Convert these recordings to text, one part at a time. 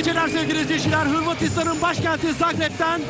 geceler sevgili izleyiciler. Hırvatistan'ın başkenti Zagreb'ten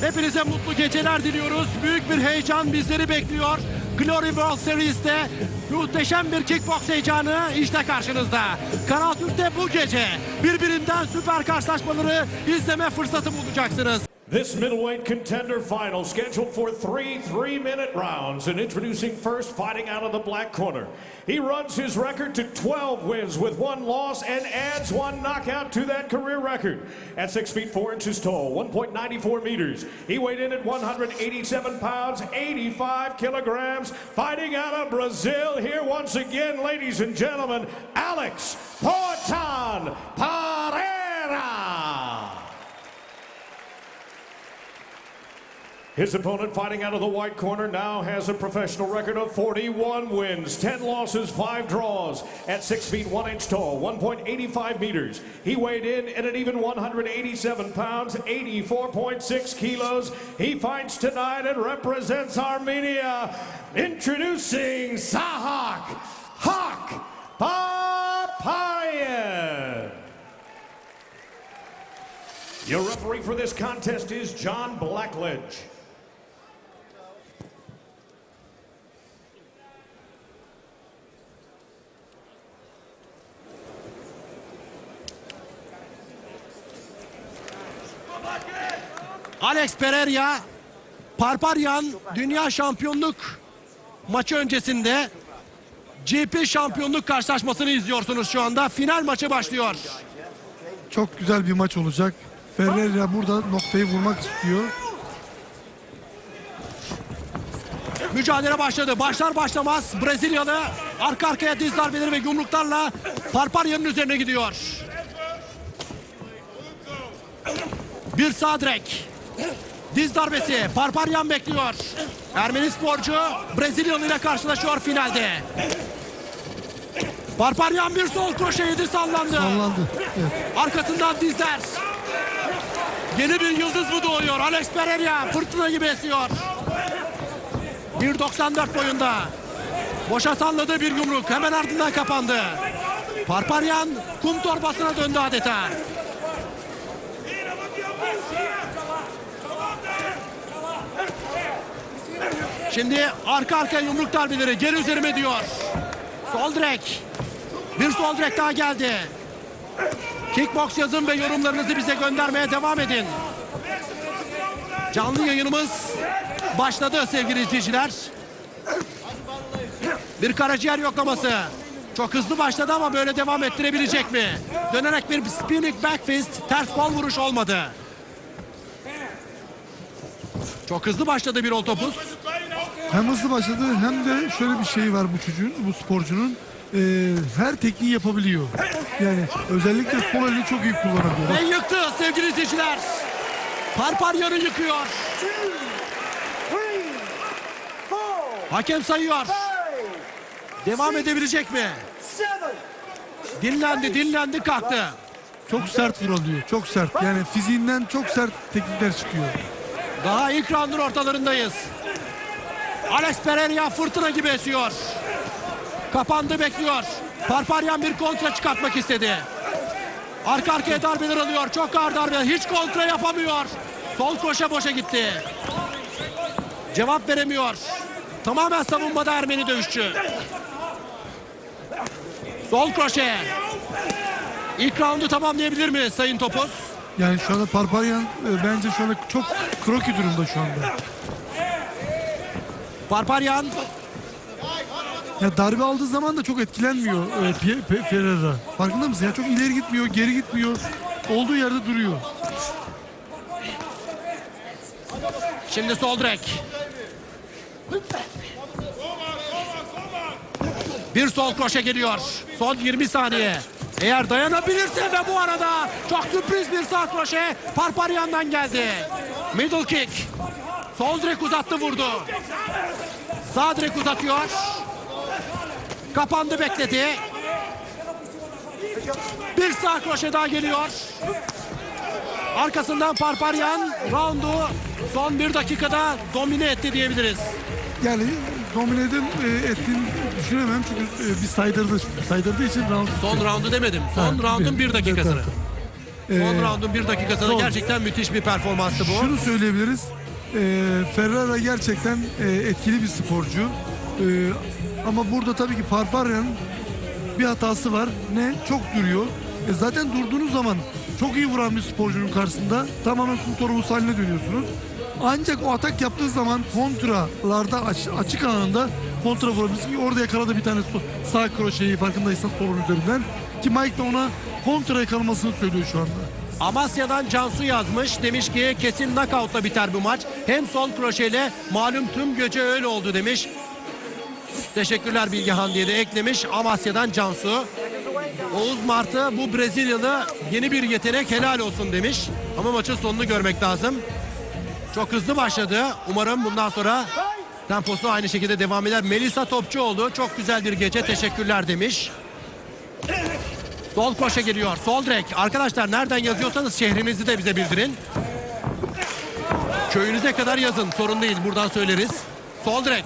hepinize mutlu geceler diliyoruz. Büyük bir heyecan bizleri bekliyor. Glory World Series'te muhteşem bir kickbox heyecanı işte karşınızda. Kanal Türk'te bu gece birbirinden süper karşılaşmaları izleme fırsatı bulacaksınız. This middleweight contender final scheduled for three three-minute rounds and introducing first fighting out of the black corner. He runs his record to 12 wins with one loss and adds one knockout to that career record. At 6 feet 4 inches tall, 1.94 meters, he weighed in at 187 pounds, 85 kilograms, fighting out of Brazil. Here once again, ladies and gentlemen, Alex Portan His opponent fighting out of the white corner now has a professional record of 41 wins, 10 losses, 5 draws. At 6 feet 1 inch tall, 1.85 meters. He weighed in at an even 187 pounds, 84.6 kilos. He fights tonight and represents Armenia. Introducing Sahak Hak Papayan. Your referee for this contest is John Blackledge. Alex Pereira, Parparyan Dünya Şampiyonluk maçı öncesinde GP şampiyonluk karşılaşmasını izliyorsunuz şu anda. Final maçı başlıyor. Çok güzel bir maç olacak. Ferreira burada noktayı vurmak istiyor. Mücadele başladı. Başlar başlamaz Brezilyalı arka arkaya diz darbeleri ve yumruklarla Parparya'nın üzerine gidiyor. Bir sağ direk. Diz darbesi. Parparyan bekliyor. Ermeni sporcu Brezilyalı ile karşılaşıyor finalde. Parparyan bir sol kroşe yedi sallandı. Sallandı. Evet. Arkasından dizler. Yeni bir yıldız mı doğuyor? Alex Pereira fırtına gibi esiyor. 1.94 boyunda. Boşa salladığı bir yumruk hemen ardından kapandı. Parparyan kum torbasına döndü adeta. Şimdi arka arkaya yumruk darbeleri geri üzerime diyor. Sol direk. Bir sol direk daha geldi. Kickbox yazın ve yorumlarınızı bize göndermeye devam edin. Canlı yayınımız başladı sevgili izleyiciler. Bir karaciğer yoklaması. Çok hızlı başladı ama böyle devam ettirebilecek mi? Dönerek bir spinning back fist ters bal vuruş olmadı. Çok hızlı başladı bir topuz. Hem hızlı başladı hem de şöyle bir şey var bu çocuğun, bu sporcunun. Ee, her tekniği yapabiliyor. Yani özellikle sol elini çok iyi kullanabiliyor. Ve yıktı sevgili izleyiciler. Parparyan'ı yıkıyor. Hakem sayıyor. Devam edebilecek mi? Dinlendi, dinlendi, kalktı. Çok sert vuruluyor. Çok sert. Yani fiziğinden çok sert teknikler çıkıyor. Daha ilk roundun ortalarındayız. Alex Pereira fırtına gibi esiyor. Kapandı bekliyor. Parparyan bir kontra çıkartmak istedi. Arka arkaya darbeler alıyor. Çok ağır darbeler. Hiç kontra yapamıyor. Sol koşa boşa gitti. Cevap veremiyor. Tamamen savunmada Ermeni dövüşçü. Sol kroşe. İlk roundu tamamlayabilir mi Sayın Topuz? Yani şu anda Parparyan e, bence şu anda çok kroki durumda şu anda. Parparyan Ya darbe aldığı zaman da çok etkilenmiyor e, Pe- Ferreira. Farkında mısın? Ya çok ileri gitmiyor, geri gitmiyor. Olduğu yerde duruyor. Şimdi sol direk. Bir sol kroşe geliyor. Son 20 saniye. Eğer dayanabilirse ve bu arada çok sürpriz bir sağ kroşe Parparyan'dan geldi. Middle kick. Sol direk uzattı vurdu. Sağ direk uzatıyor. Kapandı bekledi. Bir sağ kroşe daha geliyor. Arkasından Parparyan roundu son bir dakikada domine etti diyebiliriz. Yani domine edin, e, ettiğini düşünemem çünkü e, bir saydırdı. Saydırdığı için round Son roundu demedim. Son Ha, roundun bir dakikasını. evet, Son Ee, roundun bir dakikasında son. gerçekten müthiş bir performanstı bu. Şunu söyleyebiliriz. Ee, Ferrara gerçekten e, etkili bir sporcu. Ee, ama burada tabii ki Farfarya'nın bir hatası var. Ne? Çok duruyor. E zaten durduğunuz zaman çok iyi vuran bir sporcunun karşısında tamamen kum torbası haline dönüyorsunuz. Ancak o atak yaptığı zaman kontralarda aç- açık alanda kontra vurabilirsin orada yakaladı bir tane sağ kroşeyi farkındaysan solun üzerinden. Ki Mike de ona kontra yakalamasını söylüyor şu anda. Amasya'dan Cansu yazmış. Demiş ki kesin knockoutla biter bu maç. Hem sol kroşeyle malum tüm gece öyle oldu demiş. Teşekkürler Bilgehan diye de eklemiş. Amasya'dan Cansu. Oğuz Martı bu Brezilyalı yeni bir yetenek helal olsun demiş. Ama maçın sonunu görmek lazım. Çok hızlı başladı. Umarım bundan sonra temposu aynı şekilde devam eder. Melisa Topçuoğlu çok güzel bir gece teşekkürler demiş. Sol koşa geliyor. Sol direk. Arkadaşlar nereden yazıyorsanız şehrinizi de bize bildirin. Köyünüze kadar yazın. Sorun değil. Buradan söyleriz. Sol direk.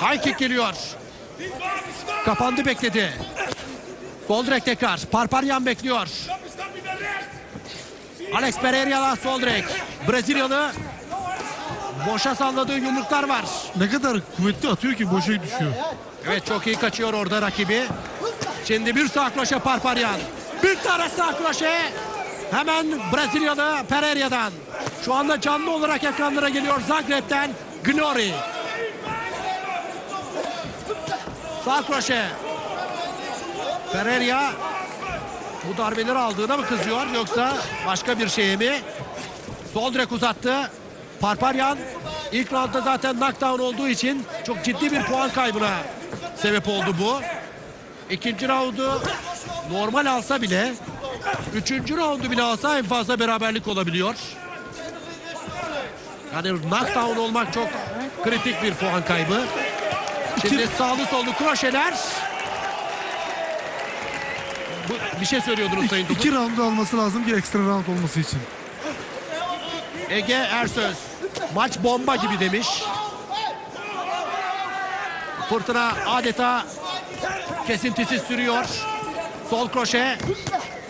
High kick geliyor. Kapandı bekledi. Sol direk tekrar. Parparyan bekliyor. Alex Pereira'la sol direk. Brezilyalı boşa salladığı yumruklar var. Ne kadar kuvvetli atıyor ki boşa düşüyor. Evet çok iyi kaçıyor orada rakibi. Şimdi bir sağ kroşe Parparyan. Bir tane sağ kroşe. Hemen Brezilyalı Pereira'dan. Şu anda canlı olarak ekranlara geliyor Zagreb'den Glory. Sağ kroşe. Pereira bu darbeleri aldığına mı kızıyor yoksa başka bir şeye mi? Sol direk uzattı. Parparyan ilk roundda zaten knockdown olduğu için çok ciddi bir puan kaybına sebep oldu bu. İkinci roundu normal alsa bile üçüncü roundu bile alsa en fazla beraberlik olabiliyor. Yani knockdown olmak çok kritik bir puan kaybı. Şimdi sağlı sollu kroşeler. Bu, bir şey söylüyordunuz Sayın Topuz. İki round alması lazım ki ekstra round olması için. Ege Ersöz maç bomba gibi demiş. Fırtına adeta kesintisiz sürüyor. Sol kroşe.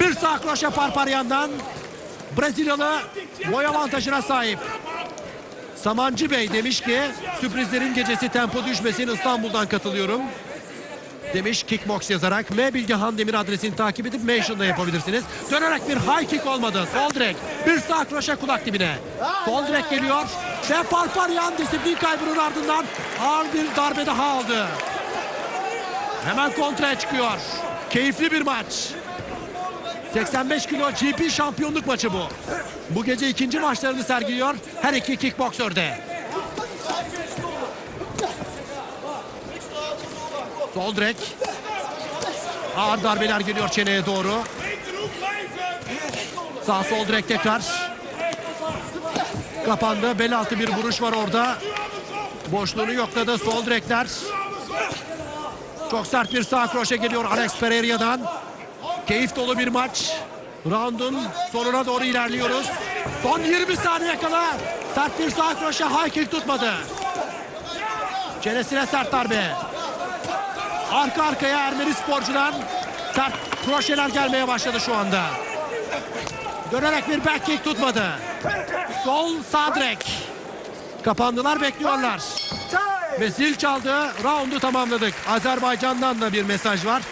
Bir sağ kroşe Parparyan'dan. Brezilyalı boy avantajına sahip. Samancı Bey demiş ki sürprizlerin gecesi tempo düşmesin İstanbul'dan katılıyorum. Demiş kickbox yazarak M Bilgehan Demir adresini takip edip mention'da yapabilirsiniz. Dönerek bir high kick olmadı. Sol direk. Bir sağ kroşe kulak dibine. Sol direk geliyor. Ve Parparyan disiplin kaybının ardından ağır bir darbe daha aldı. Hemen kontraya çıkıyor. Keyifli bir maç. 85 kilo GP şampiyonluk maçı bu. Bu gece ikinci maçlarını sergiliyor her iki kickboksörde. Sol direk. Ağır darbeler geliyor çeneye doğru. Sağ sol direk tekrar. Kapandı. Bel altı bir vuruş var orada. Boşluğunu yokladı. Sol direkler. Çok sert bir sağ kroşe geliyor Alex Pereira'dan. Keyif dolu bir maç. Round'un sonuna doğru ilerliyoruz. Son 20 saniye kala sert bir sağ kroşe high kick tutmadı. Çenesine sert darbe. Arka arkaya Ermeni sporcudan sert kroşeler gelmeye başladı şu anda. Dönerek bir back kick tutmadı. Sol sağ direk. Kapandılar bekliyorlar. Ve zil çaldı. Roundu tamamladık. Azerbaycan'dan da bir mesaj var.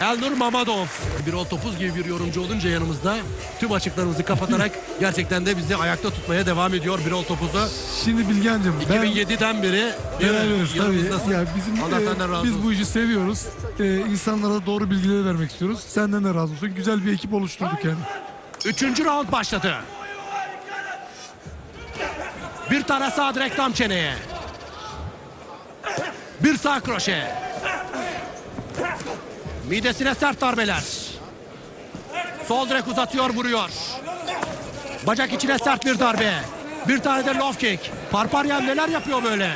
Elnur Mamadov. Bir ol topuz gibi bir yorumcu olunca yanımızda tüm açıklarımızı kapatarak gerçekten de bizi ayakta tutmaya devam ediyor bir ol topuzu. Şimdi Bilgehan'cığım ben 2007'den beri beraberiz tabii. Ya bizim Allah e, senden razı biz olsun. bu işi seviyoruz. E, insanlara doğru bilgileri vermek istiyoruz. Senden de razı olsun. Güzel bir ekip oluşturduk yani. Üçüncü round başladı. Bir tane sağ direkt tam çeneye. Bir sağ kroşe. Midesine sert darbeler. Sol direk uzatıyor vuruyor. Bacak içine sert bir darbe. Bir tane de low kick. Parparyan neler yapıyor böyle?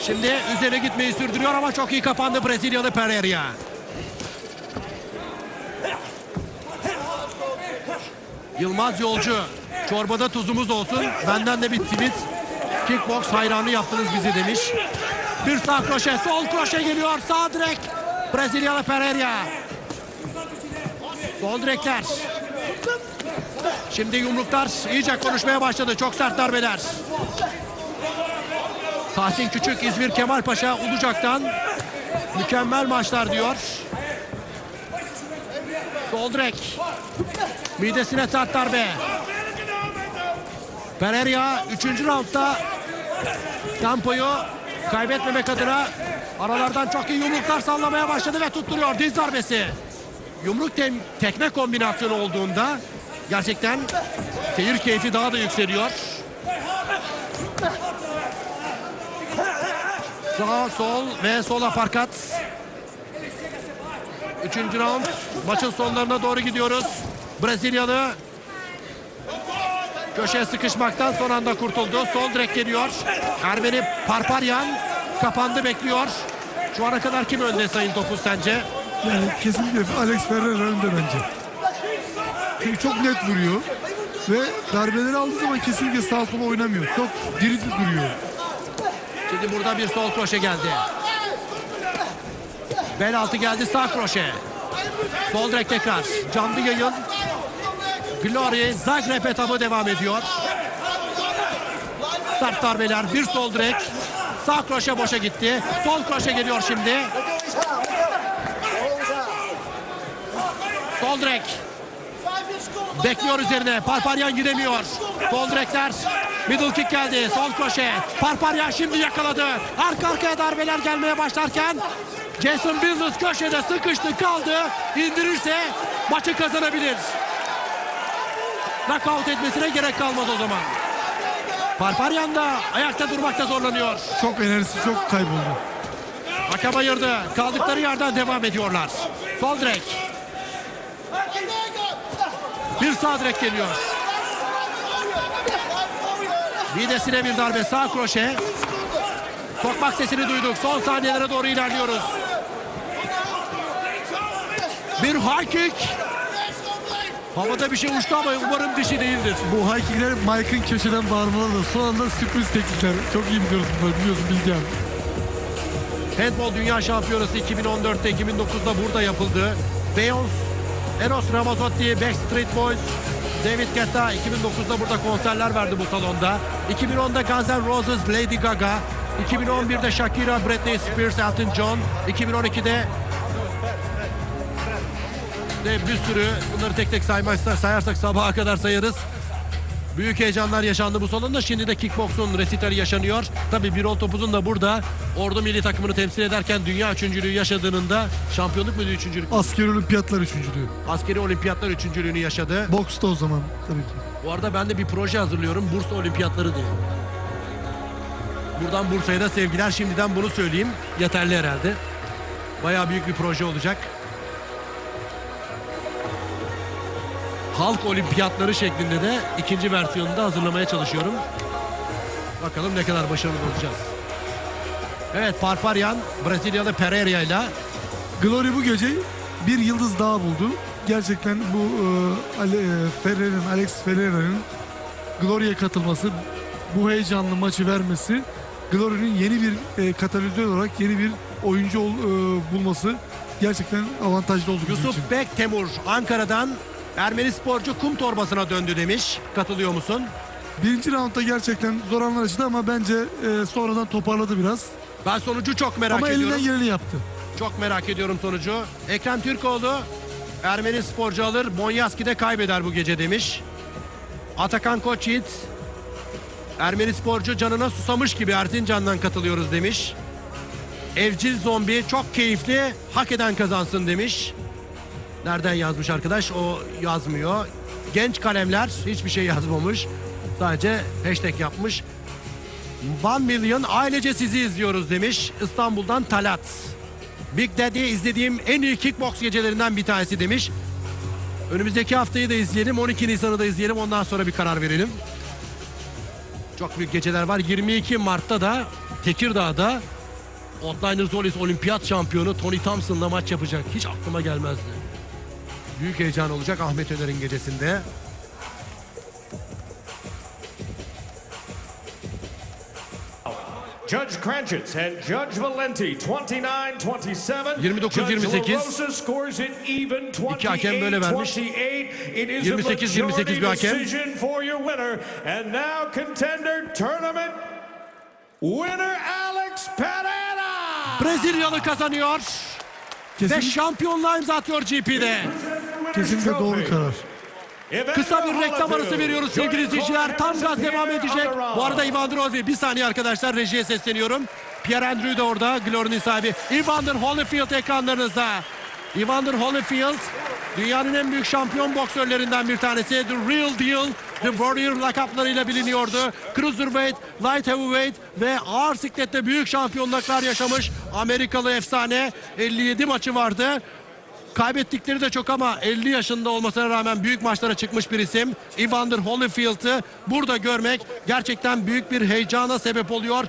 Şimdi üzerine gitmeyi sürdürüyor ama çok iyi kapandı Brezilyalı Pereira. Yılmaz Yolcu. Çorbada tuzumuz olsun. Benden de bir tweet. Kickbox hayranı yaptınız bizi demiş. Bir sağ kroşe, sol kroşe geliyor. Sağ direk. Brezilyalı Pereira. Sol direkler. Şimdi yumruklar iyice konuşmaya başladı. Çok sert darbeler. Tahsin Küçük, İzmir Kemalpaşa, Ulucak'tan mükemmel maçlar diyor. Sol direk. Midesine sert darbe. Pereira 3. roundda tempoyu kaybetmemek adına aralardan çok iyi yumruklar sallamaya başladı ve tutturuyor diz darbesi. Yumruk tem- tekme kombinasyonu olduğunda gerçekten seyir keyfi daha da yükseliyor. Sağ, sol ve sol aparkat. Üçüncü round. Maçın sonlarına doğru gidiyoruz. Brezilyalı köşeye sıkışmaktan son anda kurtuldu. Sol direk geliyor. Ermeni Parparyan kapandı bekliyor. Şu ana kadar kim önde Sayın Topuz sence? Yani kesinlikle Alex Ferreira önde bence. Çünkü çok net vuruyor. Ve darbeleri aldığı zaman kesinlikle sağ sola oynamıyor. Çok diri duruyor. Şimdi burada bir sol kroşe geldi. Bel altı geldi sağ kroşe. Sol direk tekrar. Canlı yayın. Glory Zagreb etabı devam ediyor. Sert darbeler. Bir sol direk. Sağ kroşe boşa gitti. Sol kroşe geliyor şimdi. Sol direk. Bekliyor üzerine. Parparyan gidemiyor. Sol direkler. Middle kick geldi. Sol kroşe. Parparyan şimdi yakaladı. Arka arkaya darbeler gelmeye başlarken Jason Business köşede sıkıştı kaldı. İndirirse maçı kazanabilir. Knockout etmesine gerek kalmaz o zaman. Parparyan da ayakta durmakta zorlanıyor. Çok enerjisi çok kayboldu. Hakem ayırdı. Kaldıkları yerden devam ediyorlar. Sol direk. Bir sağ direk geliyor. Midesine bir darbe sağ kroşe. Tokmak sesini duyduk. Son saniyelere doğru ilerliyoruz. Bir high kick. Havada bir şey uçtu ama umarım dişi değildir. Bu high kickler Mike'ın köşeden bağırmaları da son anda sürpriz teknikler. Çok iyi biliyoruz bunları biliyorsun Bilgehan. Handball Dünya Şampiyonası 2014'te 2009'da burada yapıldı. Beyoncé, Eros Ramazzotti, Backstreet Boys, David Guetta 2009'da burada konserler verdi bu salonda. 2010'da Guns N' Roses, Lady Gaga. 2011'de Shakira, Britney Spears, Elton John. 2012'de de bir sürü bunları tek tek saymazsak sayarsak sabaha kadar sayarız. Büyük heyecanlar yaşandı bu salonda. Şimdi de kickboksun resitali yaşanıyor. Tabii Birol Topuz'un da burada Ordu milli takımını temsil ederken dünya üçüncülüğü yaşadığının da şampiyonluk müydü üçüncülük? Askeri olimpiyatlar üçüncülüğü. Askeri olimpiyatlar üçüncülüğünü yaşadı. Boksta o zaman tabii ki. Bu arada ben de bir proje hazırlıyorum. Bursa olimpiyatları diye. Buradan Bursa'ya da sevgiler. Şimdiden bunu söyleyeyim. Yeterli herhalde. Bayağı büyük bir proje olacak. Halk olimpiyatları şeklinde de ikinci versiyonunu da hazırlamaya çalışıyorum. Bakalım ne kadar başarılı olacağız. Evet Parparyan Brezilyalı Pereira ile Glory bu gece bir yıldız daha buldu. Gerçekten bu e, Ale, e, Ferreira'nın, Alex Ferreira'nın Glory'e katılması, bu heyecanlı maçı vermesi, Glory'nin yeni bir e, katalizör olarak yeni bir oyuncu ol- e, bulması gerçekten avantajlı oldu bizim için. Yusuf Bek Temur Ankara'dan Ermeni sporcu kum torbasına döndü demiş. Katılıyor musun? Birinci roundda gerçekten zor anlar yaşadı ama bence e, sonradan toparladı biraz. Ben sonucu çok merak ama ediyorum. elinden geleni yaptı. Çok merak ediyorum sonucu. Ekrem Türkoğlu Ermeni sporcu alır. Bonyaski de kaybeder bu gece demiş. Atakan Koçyiğit Ermeni sporcu canına susamış gibi Erzincan'dan katılıyoruz demiş. Evcil zombi çok keyifli hak eden kazansın demiş. Nereden yazmış arkadaş? O yazmıyor. Genç kalemler hiçbir şey yazmamış. Sadece hashtag yapmış. One Million ailece sizi izliyoruz demiş. İstanbul'dan Talat. Big Daddy izlediğim en iyi kickbox gecelerinden bir tanesi demiş. Önümüzdeki haftayı da izleyelim. 12 Nisan'ı da izleyelim. Ondan sonra bir karar verelim. Çok büyük geceler var. 22 Mart'ta da Tekirdağ'da Outliner Zolis olimpiyat şampiyonu Tony Thompson'la maç yapacak. Hiç aklıma gelmezdi. Büyük heyecan olacak Ahmet Öner'in gecesinde. Judge Cranchitz and Judge Valenti 29-27. 29-28. Judge LaRosa scores it even İki hakem böyle vermiş. 28-28. It is a 28-28 majority bir hakem. decision for your winner. And now contender tournament winner Alex Pereira. Brezilyalı kazanıyor ve Kesin, şampiyonluğa imza atıyor GP'de. Kesinlikle doğru karar. Kısa bir reklam arası veriyoruz sevgili izleyiciler. Tam gaz devam edecek. Bu arada Ivan Drozi bir saniye arkadaşlar rejiye sesleniyorum. Pierre Andrew de orada. Glory'nin sahibi. Evander Holyfield ekranlarınızda. Evander Holyfield dünyanın en büyük şampiyon boksörlerinden bir tanesi. The Real Deal, The Warrior lakaplarıyla biliniyordu. Cruiserweight, Light Heavyweight ve ağır siklette büyük şampiyonluklar yaşamış Amerikalı efsane. 57 maçı vardı. Kaybettikleri de çok ama 50 yaşında olmasına rağmen büyük maçlara çıkmış bir isim. Evander Holyfield'ı burada görmek gerçekten büyük bir heyecana sebep oluyor.